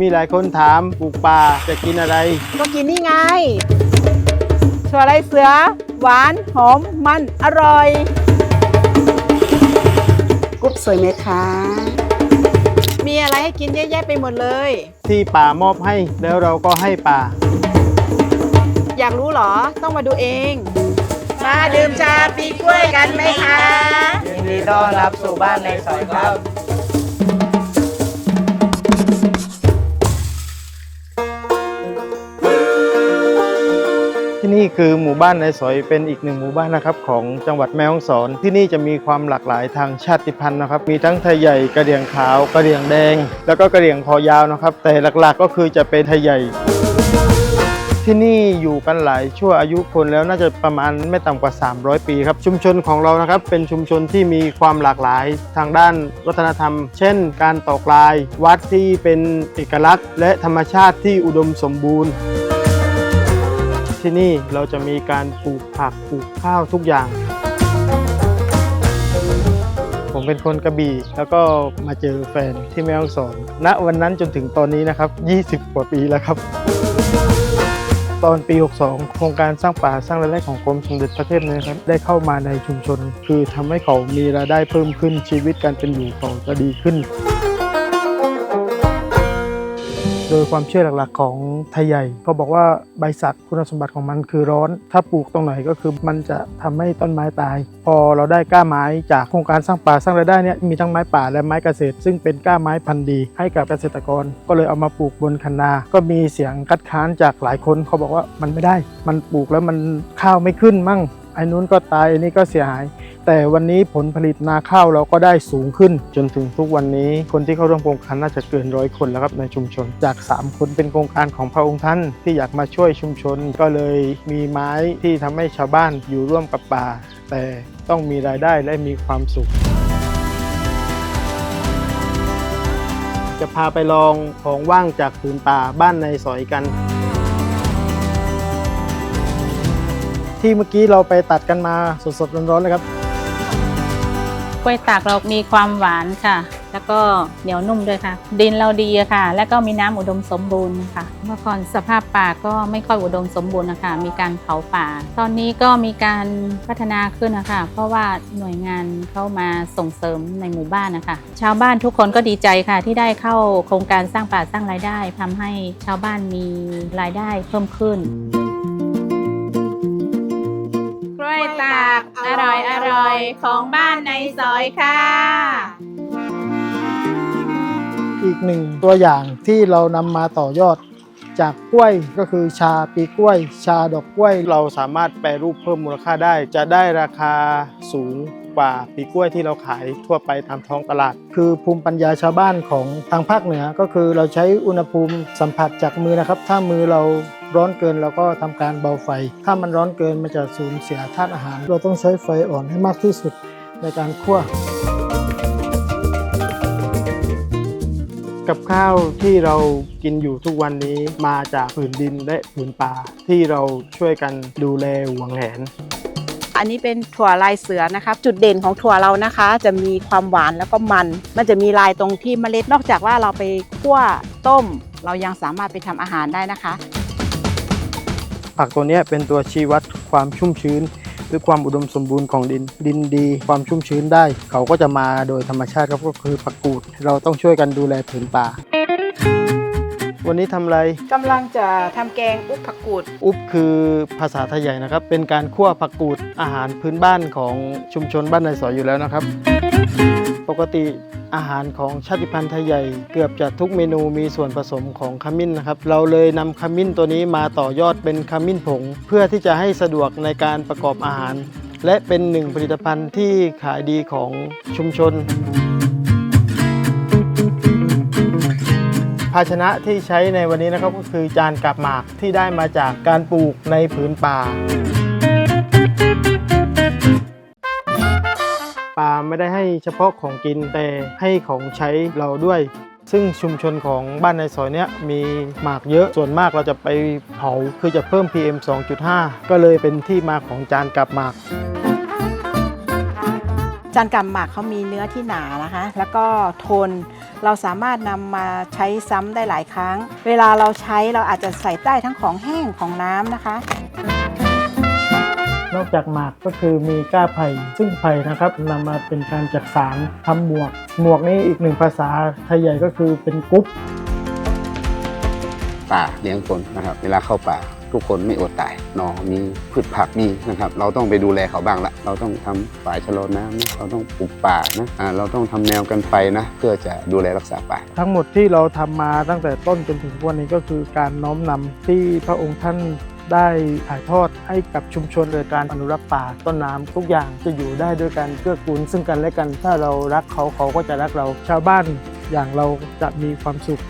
มีหลายคนถามปลูกป่าจะกินอะไร ก็กินนี่ไงถั่วไรเสือ หวานหอมมันอร่อยกุ๊บสวยไหมคะ มีอะไรให้กินเยอะแยะไปหมดเลย ที่ป่ามอบให้แล้วเราก็ให้ป่า อยากรู้เหรอต้องมาดูเอง มาดื่มชาปีกล้วยกันไหมคะ ยินดีต้อนรับสู่บ้านในซอยครับ คือหมู่บ้านในสอยเป็นอีกหนึ่งหมู่บ้านนะครับของจังหวัดแม่ฮ่องสอน ที่นี่จะมีความหลากหลายทางชาติพันธุ์นะครับ มีทั้งไทยใหญ่กระเหรี่ยงขาวกระเหรี่ยงแดง แล้วก็กระเหรี่ยงคอยาวนะครับ แต่หลักๆ ก็คือจะเป็นไทยใหญ่ที่นี่อยู่กันหลายชั่วอายุคนแล้วน่าจะประมาณไม่ต่ำกว่า 300 ปีครับชุมชนของเรานะครับ เป็นชุมชนที่มีความหลากหลายทางด้านวัฒนธรรม เช่น การตอกลาย วัดที่เป็นเอกลักษณ์ และธรรมชาติที่อุดมสมบูรณ์ ที่นี่เราจะมีการปลูกผักปลูกข้าวทุกอย่าง ผมเป็นคนกระบี่แล้วก็มาเจอแฟนที่แม่ฮ่องสอนณวันนั้นจนถึงตอนนี้นะครับ 20 กว่าปีแล้วครับ ตอนปี 62 โครงการสร้างป่าสร้างรายได้ของกรมสมเด็จพระเทพเนี่ยครับ ได้เข้ามาในชุมชน คือทำให้เขามีรายได้เพิ่มขึ้นชีวิตการเป็นอยู่เขาจะดีขึ้น โดยความเชื่อหลักๆ ของไทยใหญ่เขาบอกว่าใบสักคุณสมบัติของมันคือร้อน ถ้าปลูกตรงไหนก็คือมันจะทำให้ต้นไม้ตาย พอเราได้กล้าไม้จากโครงการสร้างป่าสร้างรายได้เนี่ยมีทั้งไม้ป่าและไม้เกษตร ซึ่งเป็นกล้าไม้พันธุ์ดี ให้กับเกษตรกร ก็เลยเอามาปลูกบนคันนา ก็มีเสียงคัดค้านจากหลายคนเขาบอกว่ามันไม่ได้ มันปลูกแล้วมันข้าวไม่ขึ้นมั่งไอ้นู้นก็ตายไอ้นี่ก็เสียหาย แต่วันนี้ผลผลิตนาข้าวเราก็ได้สูงขึ้น จนถึงทุกวันนี้คนที่เข้าร่วมโครงการน่าจะเกินร้อยคนแล้วครับในชุมชน จาก 3 คนเป็นโครงการของพระองค์ท่านที่อยากมาช่วยชุมชน ก็เลยมีไม้ที่ทำให้ชาวบ้านอยู่ร่วมกับป่า แต่ต้องมีรายได้และมีความสุขจะพาไปลองของว่างจากผืนป่าบ้านในสอยกัน ที่เมื่อกี้เราไปตัดกันมาสดๆร้อนๆเลยครับ ล้วยตากเรามีความหวานค่ะ แล้วก็เหนียวนุ่มด้วยค่ะ ดินเราดีค่ะ แล้วก็มีน้ำอุดมสมบูรณ์ค่ะ เมื่อก่อนสภาพป่าก็ไม่ค่อยอุดมสมบูรณ์นะคะมีการเผาป่า ตอนนี้ก็มีการพัฒนาขึ้นนะคะเพราะว่าหน่วยงานเข้ามาส่งเสริมในหมู่บ้านนะคะชาวบ้านทุกคนก็ดีใจค่ะ ที่ได้เข้าโครงการสร้างป่าสร้างรายได้ทำให้ชาวบ้านมีรายได้เพิ่มขึ้น ร่อยอร่อยของบ้านในซอยค่ะ อีกหนึ่งตัวอย่างที่เรานำมาต่อยอด จากกล้วยก็คือชาปีกล้วย ชาดอกกล้วย เราสามารถแปรรูปเพิ่มมูลค่าได้ จะได้ราคาสูง กว่าปีกล้วยที่เราขายทั่วไปตามท้องตลาด คือภูมิปัญญาชาวบ้านของทางภาคเหนือ ก็คือเราใช้อุณหภูมิสัมผัสจากมือนะครับ ถ้ามือเราร้อนเกินเราก็ทำการเบาไฟ ถ้ามันร้อนเกินมันจะสูญเสียธาตุอาหาร เราต้องใช้ไฟอ่อนให้มากที่สุดในการคั่วกับข้าวที่เรากินอยู่ทุกวันนี้มาจากผืนดินและผืนป่าที่เราช่วยกันดูแลหวงแหน อันนี้เป็นถั่วลายเสือนะครับจุดเด่นของถั่วเรานะคะ จะมีความหวานแล้วก็มัน มันจะมีลายตรงที่เมล็ดนอกจากว่าเราไปคั่วต้ม เรายังสามารถไปทำอาหารได้นะคะ ผักตัวนี้เป็นตัวชี้วัดความชุ่มชื้นหรือความอุดมสมบูรณ์ของดิน ดินดี ความชุ่มชื้นได้ เขาก็จะมาโดยธรรมชาติครับก็คือผักกูด เราต้องช่วยกันดูแลผืนป่า วันนี้ทำอะไรกำลังจะทำแกงอุบผักกูด อุบคือภาษาไทยใหญ่นะครับ เป็นการคั่วผักกูดอาหารพื้นบ้านของชุมชนบ้านในสอยอยู่แล้วนะครับ ปกติอาหารของชาติพันธุ์ไทยใหญ่ เกือบจะทุกเมนูมีส่วนผสมของขมิ้นนะครับ เราเลยนำขมิ้นตัวนี้มาต่อยอดเป็นขมิ้นผง เพื่อที่จะให้สะดวกในการประกอบอาหาร และเป็นหนึ่งผลิตภัณฑ์ที่ขายดีของชุมชน ภาชนะที่ใช้ในวันนี้นะครับก็คือจานกับหมากที่ได้มาจากการปลูกในผืนป่า ป่าไม่ได้ให้เฉพาะของกินแต่ให้ของใช้เราด้วย ซึ่งชุมชนของบ้านในซอยเนี้ยมีหมากเยอะส่วนมากเราจะไปเผาคือจะเพิ่ม PM 2.5 ก็เลยเป็นที่มาของจานกับหมาก จานกำหมักเขามีเนื้อที่หนานะคะ แล้วก็ทนเราสามารถนำมาใช้ซ้ำได้หลายครั้ง เวลาเราใช้เราอาจจะใส่ได้ทั้งของแห้งของน้ำนะคะ นอกจากหมากก็คือมีก้าไผ่ซึ่งไผ่นะครับนำมาเป็นการจักสารทำหมวก หมวกนี้อีกหนึ่งภาษาไทยใหญ่ก็คือเป็นกุ๊บป่าเลี้ยงคนนะครับ เวลาเข้าป่า ทุกคนไม่อดตายหนอมีพืชผักมีนะครับ เราต้องไปดูแลเขาบ้างละ เราต้องทำฝ่ายชะลอน้ำนะเราต้องปลูกป่านะอ่าเราต้องทำแนวกันไฟนะ เพื่อจะดูแลรักษาป่า ทั้งหมดที่เราทำมาตั้งแต่ต้นจนถึงวันนี้ก็คือการน้อมนำที่พระองค์ท่านได้ถ่ายทอดให้กับชุมชนโดยการอนุรักษ์ป่าต้นน้ำทุกอย่างจะอยู่ได้ด้วยการเกื้อกูลซึ่งกันและกัน ถ้าเรารักเขาเขาก็จะรักเราชาวบ้านอย่างเราจะมีความสุข